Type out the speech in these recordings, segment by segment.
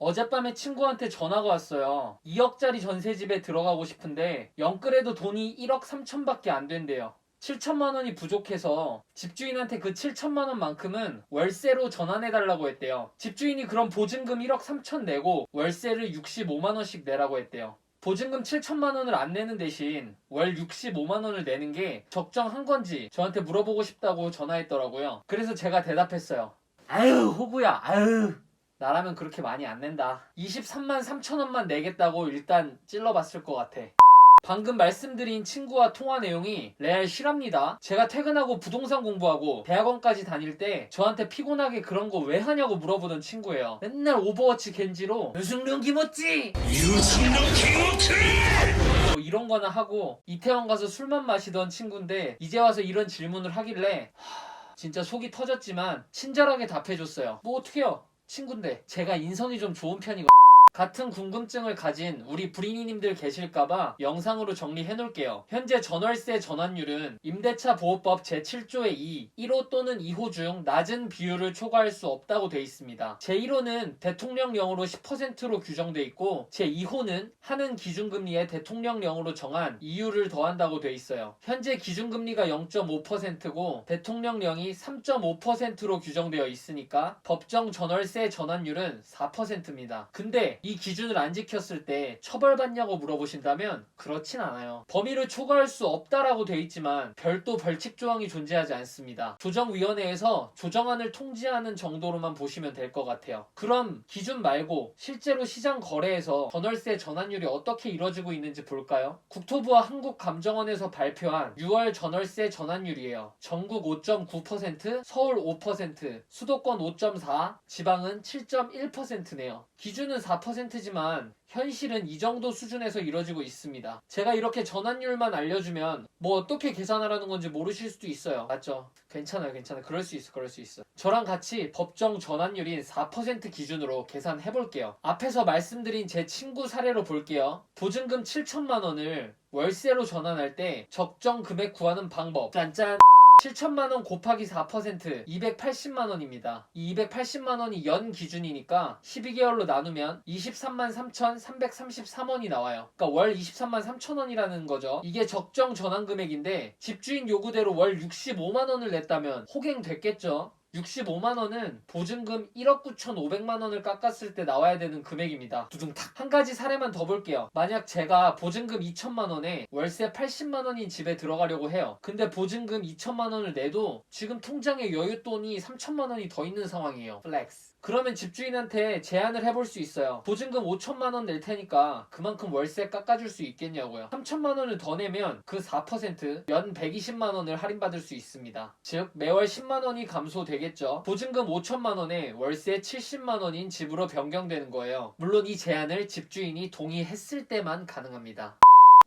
어젯밤에 친구한테 전화가 왔어요. 2억짜리 전세집에 들어가고 싶은데 영끌에도 돈이 1억 3천밖에 안 된대요. 7천만 원이 부족해서 집주인한테 그 7천만 원만큼은 월세로 전환해 달라고 했대요. 집주인이 그럼 보증금 1억 3천 내고 월세를 65만 원씩 내라고 했대요. 보증금 7천만 원을 안 내는 대신 월 65만 원을 내는 게 적정한 건지 저한테 물어보고 싶다고 전화했더라고요. 그래서 제가 대답했어요. 아유 호구야 아유 나라면 그렇게 많이 안 낸다. 23만 3천 원만 내겠다고 일단 찔러봤을 것 같아. 방금 말씀드린 친구와 통화 내용이 레알 실합니다. 제가 퇴근하고 부동산 공부하고 대학원까지 다닐 때 저한테 피곤하게 그런 거 왜 하냐고 물어보던 친구예요. 맨날 오버워치 겐지로 유승룡 김어찌 뭐 이런 거나 하고 이태원 가서 술만 마시던 친구인데 이제 와서 이런 질문을 하길래 하, 진짜 속이 터졌지만 친절하게 답해줬어요. 뭐 어떡해요. 친구인데 제가 인성이 좀 좋은 편이거 같은 궁금증을 가진 우리 불인이님들 계실까봐 영상으로 정리해 놓을게요. 현재 전월세 전환율은 임대차 보호법 제7조의 2, 1호 또는 2호 중 낮은 비율을 초과할 수 없다고 돼 있습니다. 제1호는 대통령령으로 10%로 규정돼 있고 제2호는 하는 기준금리에 대통령령으로 정한 이유를 더한다고 돼 있어요. 현재 기준금리가 0.5%고 대통령령이 3.5%로 규정되어 있으니까 법정 전월세 전환율은 4%입니다. 근데 이 기준을 안 지켰을 때 처벌받냐고 물어보신다면 그렇진 않아요. 범위를 초과할 수 없다라고 돼 있지만 별도 벌칙 조항이 존재하지 않습니다. 조정위원회에서 조정안을 통지하는 정도로만 보시면 될 것 같아요. 그럼 기준 말고 실제로 시장 거래에서 전월세 전환율이 어떻게 이루어지고 있는지 볼까요? 국토부와 한국감정원에서 발표한 6월 전월세 전환율이에요. 전국 5.9%, 서울 5%, 수도권 5.4, 지방은 7.1%네요. 기준은 4% 지만 현실은 이 정도 수준에서 이루어지고 있습니다. 제가 이렇게 전환율만 알려주면 뭐 어떻게 계산하라는 건지 모르실 수도 있어요. 맞죠? 괜찮아요, 괜찮아요. 그럴 수 있어, 그럴 수 있어. 저랑 같이 법정 전환율인 4% 기준으로 계산해 볼게요. 앞에서 말씀드린 제 친구 사례로 볼게요. 보증금 7천만 원을 월세로 전환할 때 적정 금액 구하는 방법. 짠짠. 7천만 원 곱하기 4% 280만 원입니다. 이 280만 원이 연 기준이니까 12개월로 나누면 23만 3,333원이 나와요. 그러니까 월 23만 3천 원이라는 거죠. 이게 적정 전환 금액인데 집주인 요구대로 월 65만 원을 냈다면 호갱 됐겠죠. 65만 원은 보증금 1억 9,500만 원을 깎았을 때 나와야 되는 금액입니다. 두둥탁. 한 가지 사례만 더 볼게요. 만약 제가 보증금 2천만 원에 월세 80만 원인 집에 들어가려고 해요. 근데 보증금 2천만 원을 내도 지금 통장에 여윳돈이 3천만 원이 더 있는 상황이에요. 플렉스. 그러면 집주인한테 제안을 해볼 수 있어요. 보증금 5천만 원 낼 테니까 그만큼 월세 깎아줄 수 있겠냐고요. 3천만 원을 더 내면 그 4%연 120만 원을 할인받을 수 있습니다. 즉 매월 10만 원이 감소되 겠죠. 보증금 5천만 원에 월세 70만 원인 집으로 변경되는 거예요. 물론 이 제안을 집주인이 동의했을 때만 가능합니다.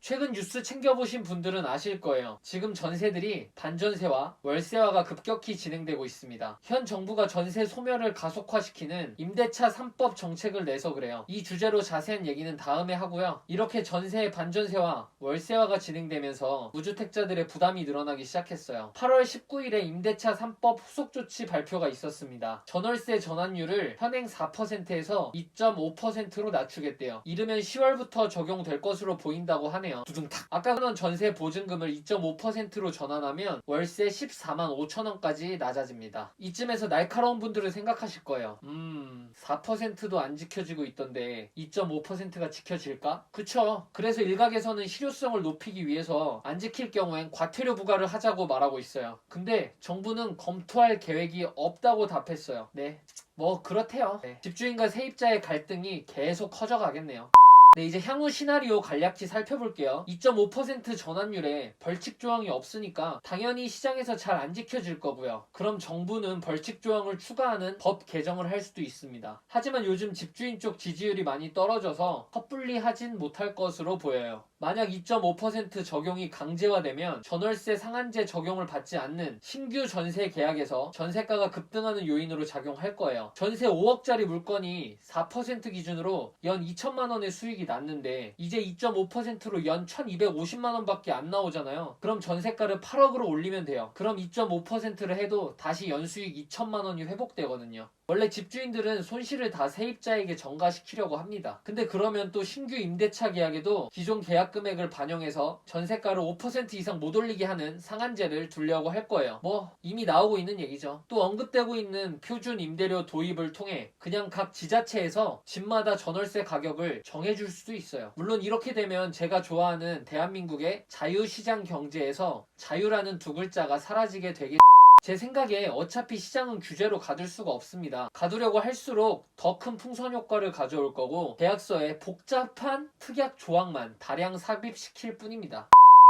최근 뉴스 챙겨보신 분들은 아실 거예요. 지금 전세들이 반전세와 월세화가 급격히 진행되고 있습니다. 현 정부가 전세 소멸을 가속화시키는 임대차 3법 정책을 내서 그래요. 이 주제로 자세한 얘기는 다음에 하고요. 이렇게 전세의 반전세와 월세화가 진행되면서 무주택자들의 부담이 늘어나기 시작했어요. 8월 19일에 임대차 3법 후속 조치 발표가 있었습니다. 전월세 전환율을 현행 4%에서 2.5%로 낮추겠대요. 이르면 10월부터 적용될 것으로 보인다고 하네요. 두둥탁. 아까 는 전세 보증금을 2.5%로 전환하면 월세 14만 5천 원까지 낮아집니다. 이쯤에서 날카로운 분들은 생각하실 거예요. 음, 4%도 안 지켜지고 있던데 2.5%가 지켜질까? 그쵸. 그래서 일각에서는 실효성을 높이기 위해서 안 지킬 경우엔 과태료 부과를 하자고 말하고 있어요. 근데 정부는 검토할 계획이 없다고 답했어요. 네. 뭐 그렇대요. 네. 집주인과 세입자의 갈등이 계속 커져가겠네요. 네, 이제 향후 시나리오 간략히 살펴볼게요. 2.5% 전환율에 벌칙 조항이 없으니까 당연히 시장에서 잘 안 지켜질 거고요. 그럼 정부는 벌칙 조항을 추가하는 법 개정을 할 수도 있습니다. 하지만 요즘 집주인 쪽 지지율이 많이 떨어져서 섣불리 하진 못할 것으로 보여요. 만약 2.5% 적용이 강제화되면 전월세 상한제 적용을 받지 않는 신규 전세 계약에서 전세가가 급등하는 요인으로 작용할 거예요. 전세 5억짜리 물건이 4% 기준으로 연 2천만 원의 수익이 났는데 이제 2.5%로 연 1,250만 원 밖에 안 나오잖아요. 그럼 전세가를 8억으로 올리면 돼요. 그럼 2.5%를 해도 다시 연수익 2천만 원이 회복되거든요. 원래 집주인들은 손실을 다 세입자에게 전가시키려고 합니다. 근데 그러면 또 신규 임대차 계약에도 기존 계약 금액을 반영해서 전세가를 5% 이상 못 올리게 하는 상한제를 두려고 할 거예요. 뭐 이미 나오고 있는 얘기죠. 또 언급되고 있는 표준 임대료 도입을 통해 그냥 각 지자체에서 집마다 전월세 가격을 정해줄 수도 있어요. 물론 이렇게 되면 제가 좋아하는 대한민국의 자유시장 경제에서 자유라는 두 글자가 사라지게 되겠 제 생각에 어차피 시장은 규제로 가둘 수가 없습니다. 가두려고 할수록 더 큰 풍선 효과를 가져올 거고 계약서에 복잡한 특약 조항만 다량 삽입시킬 뿐입니다.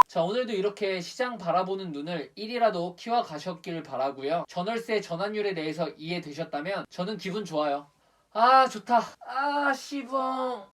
자 오늘도 이렇게 시장 바라보는 눈을 1이라도 키워 가셨길 바라고요. 전월세 전환율에 대해서 이해되셨다면 저는 기분 좋아요. 아 좋다. 아 시봉.